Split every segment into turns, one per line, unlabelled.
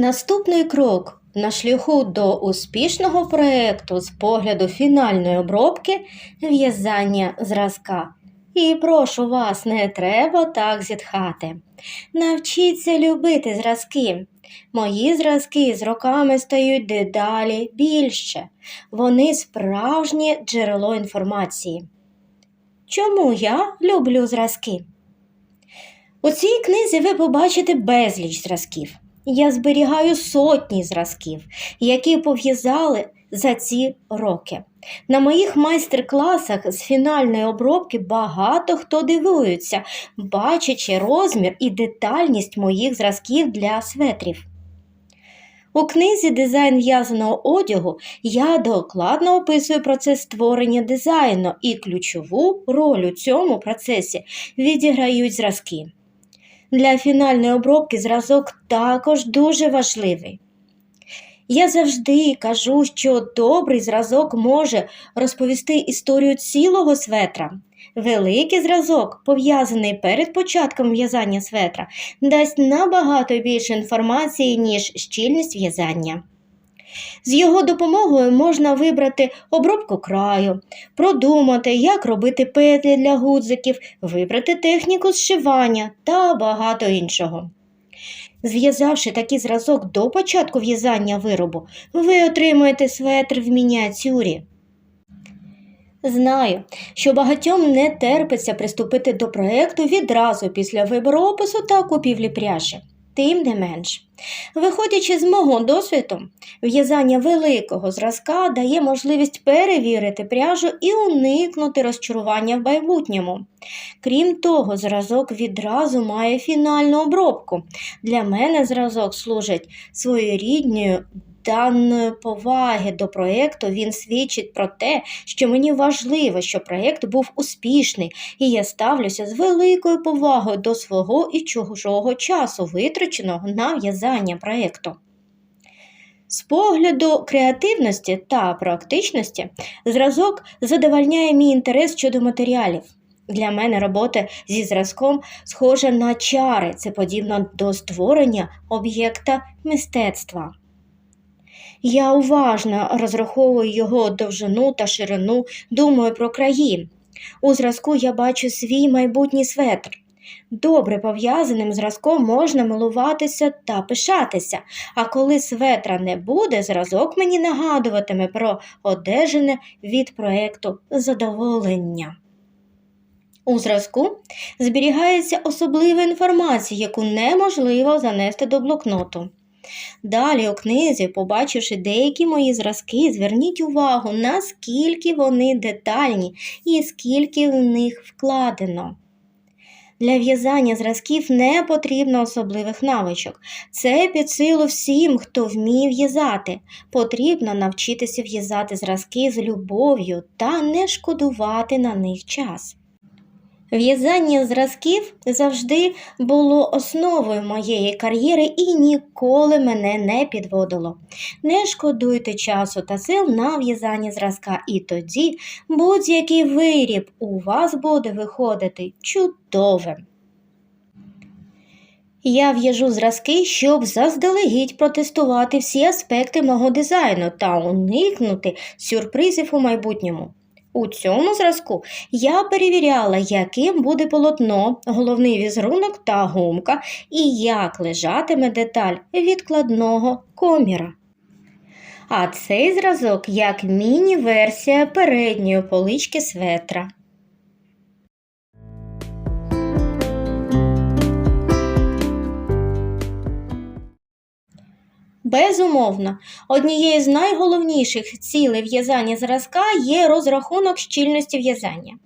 Наступний крок на шляху до успішного проєкту з погляду фінальної обробки в'язання зразка. І прошу вас, не треба так зітхати. Навчіться любити зразки. Мої зразки з роками стають дедалі більше. Вони справжнє джерело інформації. Чому я люблю зразки? У цій книзі ви побачите безліч зразків. Я зберігаю сотні зразків, які пов'язали за ці роки. На моїх майстер-класах з фінальної обробки багато хто дивується, бачачи розмір і детальність моїх зразків для светрів. У книзі Дизайн в'язаного одягу я докладно описую процес створення дизайну і ключову роль у цьому процесі відіграють зразки. Для фінальної обробки зразок також дуже важливий. Я завжди кажу, що добрий зразок може розповісти історію цілого светра. Великий зразок, пов'язаний перед початком в'язання светра, дасть набагато більше інформації, ніж щільність в'язання. З його допомогою можна вибрати обробку краю, продумати, як робити петлі для гудзиків, вибрати техніку зшивання та багато іншого. Зв'язавши такий зразок до початку в'язання виробу, ви отримаєте светр в мініатюрі. Знаю, що багатьом не терпиться приступити до проєкту відразу після вибору опису та купівлі пряжі. Тим не менш, виходячи з мого досвіду, в'язання великого зразка дає можливість перевірити пряжу і уникнути розчарування в майбутньому. Крім того, зразок відразу має фінальну обробку. Для мене зразок служить своєрідною даної поваги до проєкту він свідчить про те, що мені важливо, щоб проєкт був успішний, і я ставлюся з великою повагою до свого і чужого часу, витраченого на в'язання проєкту. З погляду креативності та практичності зразок задовольняє мій інтерес щодо матеріалів. Для мене робота зі зразком схожа на чари, це подібно до створення об'єкта мистецтва. Я уважно розраховую його довжину та ширину, думаю про краї. У зразку я бачу свій майбутній светр. Добре пов'язаним зразком можна милуватися та пишатися, а коли светра не буде, зразок мені нагадуватиме про одержане від проєкту задоволення. У зразку зберігається особлива інформація, яку неможливо занести до блокноту. Далі у книзі, побачивши деякі мої зразки, зверніть увагу, наскільки вони детальні і скільки в них вкладено. Для в'язання зразків не потрібно особливих навичок. Це під силу всім, хто вміє в'язати. Потрібно навчитися в'язати зразки з любов'ю та не шкодувати на них час. В'язання зразків завжди було основою моєї кар'єри і ніколи мене не підводило. Не шкодуйте часу та сил на в'язання зразка, і тоді будь-який виріб у вас буде виходити чудовим. Я в'яжу зразки, щоб заздалегідь протестувати всі аспекти мого дизайну та уникнути сюрпризів у майбутньому. У цьому зразку я перевіряла, яким буде полотно, головний візерунок та гумка, і як лежатиме деталь відкладного коміра. А цей зразок як міні-версія передньої полички светра. Безумовно, однією з найголовніших цілей в'язання зразка є розрахунок щільності в'язання.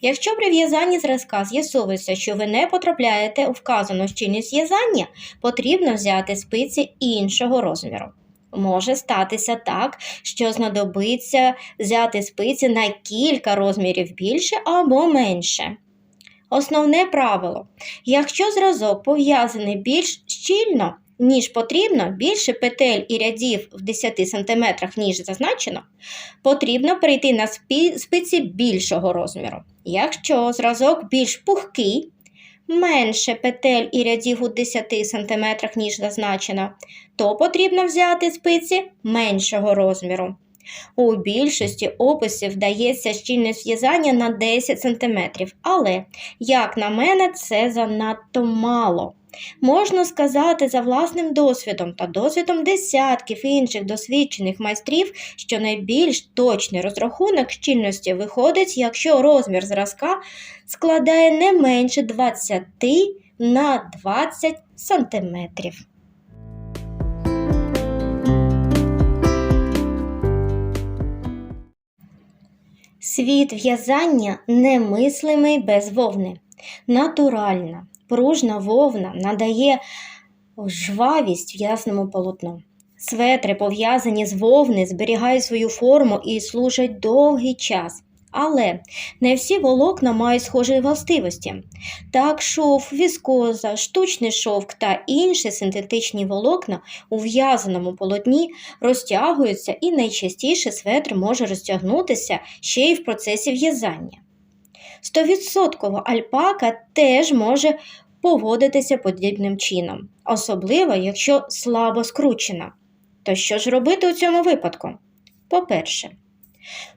Якщо при в'язанні зразка з'ясовується, що ви не потрапляєте у вказану щільність в'язання, потрібно взяти спиці іншого розміру. Може статися так, що знадобиться взяти спиці на кілька розмірів більше або менше. Основне правило: якщо зразок пов'язаний більш щільно, ніж потрібно, більше петель і рядів в 10 см, ніж зазначено, потрібно перейти на спиці більшого розміру. Якщо зразок більш пухкий, менше петель і рядів у 10 см, ніж зазначено, то потрібно взяти спиці меншого розміру. У більшості описів дається щільність в'язання на 10 см, але, як на мене, це занадто мало. Можна сказати за власним досвідом та досвідом десятків інших досвідчених майстрів, що найбільш точний розрахунок щільності виходить, якщо розмір зразка складає не менше 20 на 20 сантиметрів. Світ в'язання немислимий без вовни. Натуральна, пружна вовна надає жвавість в'язному полотну. Светри, пов'язані з вовни, зберігають свою форму і служать довгий час. Але не всі волокна мають схожі властивості. Так, шов, віскоза, штучний шовк та інші синтетичні волокна у в'язаному полотні розтягуються і найчастіше светр може розтягнутися ще й в процесі в'язання. Стовідсотково альпака теж може поводитися подібним чином, особливо якщо слабо скручена. То що ж робити у цьому випадку? По-перше,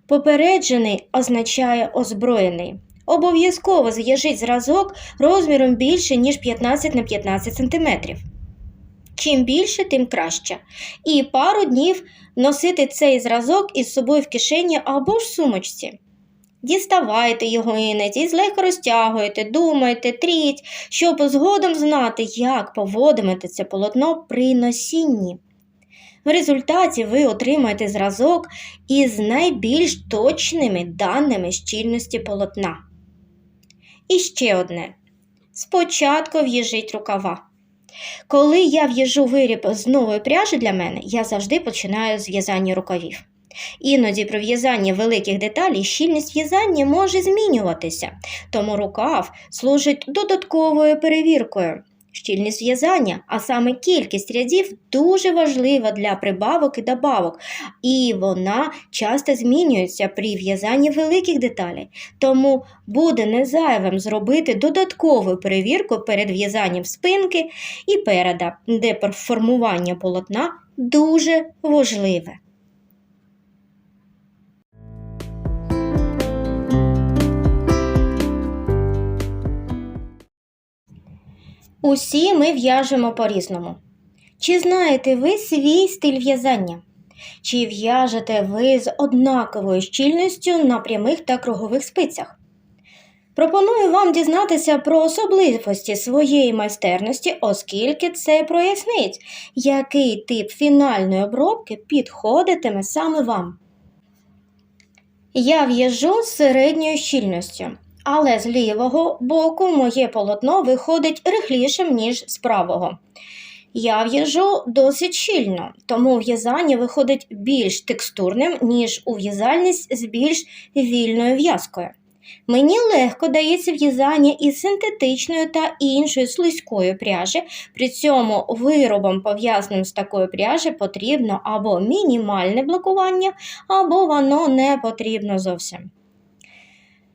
попереджений означає озброєний. Обов'язково зв'яжіть зразок розміром більше, ніж 15 на 15 см. Чим більше, тим краще. І пару днів носити цей зразок із собою в кишені або ж сумочці. Діставайте його іноді, злегка розтягуєте, думайте, тріть, щоб згодом знати, як поводитиметься полотно при носінні. В результаті ви отримаєте зразок із найбільш точними даними щільності полотна. І ще одне. Спочатку в'їжіть рукава. Коли я в'їжу виріб з нової пряжі для мене, я завжди починаю з в'язання рукавів. Іноді при в'язанні великих деталей щільність в'язання може змінюватися, тому рукав служить додатковою перевіркою. Щільність в'язання, а саме кількість рядів, дуже важлива для прибавок і добавок, і вона часто змінюється при в'язанні великих деталей. Тому буде незайвим зробити додаткову перевірку перед в'язанням спинки і переда, де формування полотна дуже важливе. Усі ми в'яжемо по-різному. Чи знаєте ви свій стиль в'язання? Чи в'яжете ви з однаковою щільністю на прямих та кругових спицях? Пропоную вам дізнатися про особливості своєї майстерності, оскільки це прояснить, який тип фінальної обробки підходитиме саме вам. Я в'яжу з середньою щільністю, але з лівого боку моє полотно виходить рихлішим, ніж з правого. Я в'яжу досить щільно, тому в'язання виходить більш текстурним, ніж у в'язальність з більш вільною в'язкою. Мені легко дається в'язання із синтетичною та іншою слизькою пряжі, при цьому виробам, пов'язаним з такою пряжі, потрібно або мінімальне блокування, або воно не потрібно зовсім.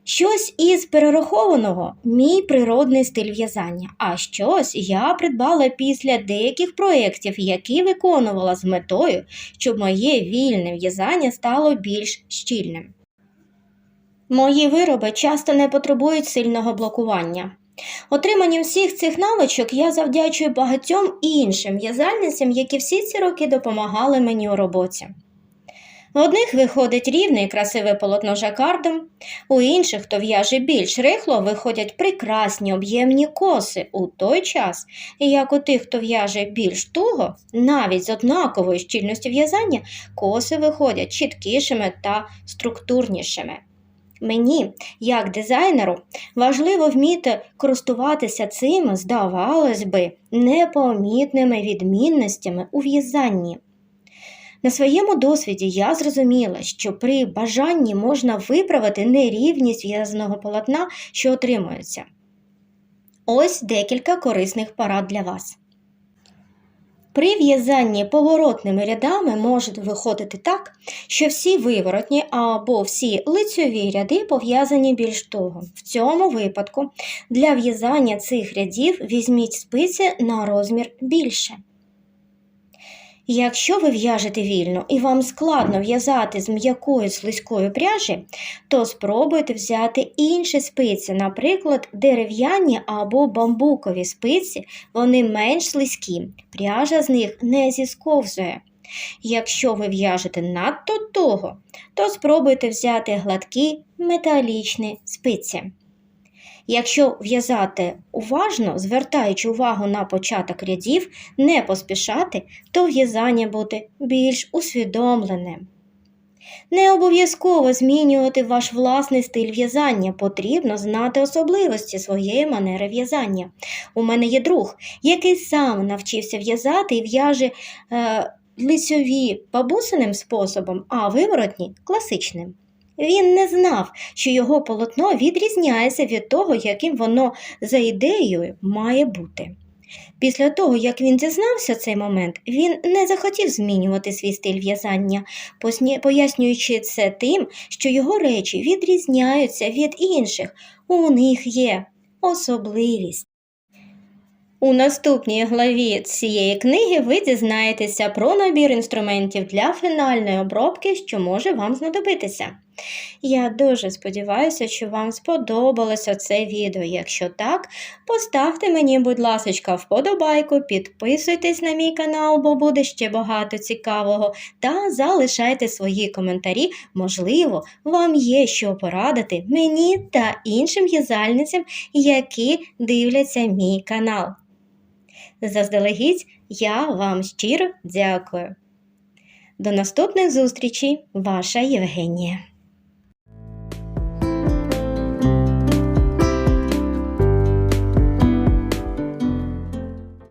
Щось із перерахованого мій природний стиль в'язання, а щось я придбала після деяких проєктів, які виконувала з метою, щоб моє вільне в'язання стало більш щільним. Мої вироби часто не потребують сильного блокування. Отриманням всіх цих навичок я завдячую багатьом іншим в'язальницям, які всі ці роки допомагали мені у роботі. В одних виходить рівне і красиве полотно жакардом, у інших, хто в'яже більш рихло, виходять прекрасні об'ємні коси у той час, як у тих, хто в'яже більш туго, навіть з однаковою щільністю в'язання, коси виходять чіткішими та структурнішими. Мені, як дизайнеру, важливо вміти користуватися цими, здавалось би, непомітними відмінностями у в'язанні. На своєму досвіді я зрозуміла, що при бажанні можна виправити нерівність в'язаного полотна, що отримується. Ось декілька корисних порад для вас. При в'язанні поворотними рядами може виходити так, що всі виворотні або всі лицьові ряди пов'язані більш того. В цьому випадку для в'язання цих рядів візьміть спиці на розмір більше. Якщо ви в'яжете вільно і вам складно в'язати з м'якої слизької пряжі, то спробуйте взяти інші спиці, наприклад, дерев'яні або бамбукові спиці, вони менш слизькі, пряжа з них не зісковзує. Якщо ви в'яжете надто туго, то спробуйте взяти гладкі металічні спиці. Якщо в'язати уважно, звертаючи увагу на початок рядів, не поспішати, то в'язання буде більш усвідомленим. Не обов'язково змінювати ваш власний стиль в'язання, потрібно знати особливості своєї манери в'язання. У мене є друг, який сам навчився в'язати і в'яже е, лицьові бабусиним способом, а виворотні класичним. Він не знав, що його полотно відрізняється від того, яким воно за ідеєю має бути. Після того, як він дізнався цей момент, він не захотів змінювати свій стиль в'язання, пояснюючи це тим, що його речі відрізняються від інших, у них є особливість. У наступній главі цієї книги ви дізнаєтеся про набір інструментів для фінальної обробки, що може вам знадобитися. Я дуже сподіваюся, що вам сподобалося це відео. Якщо так, поставте мені, будь ласка, вподобайку, підписуйтесь на мій канал, бо буде ще багато цікавого, та залишайте свої коментарі. Можливо, вам є що порадити мені та іншим в'язальницям, які дивляться мій канал. Заздалегідь я вам щиро дякую. До наступних зустрічей, ваша Євгенія.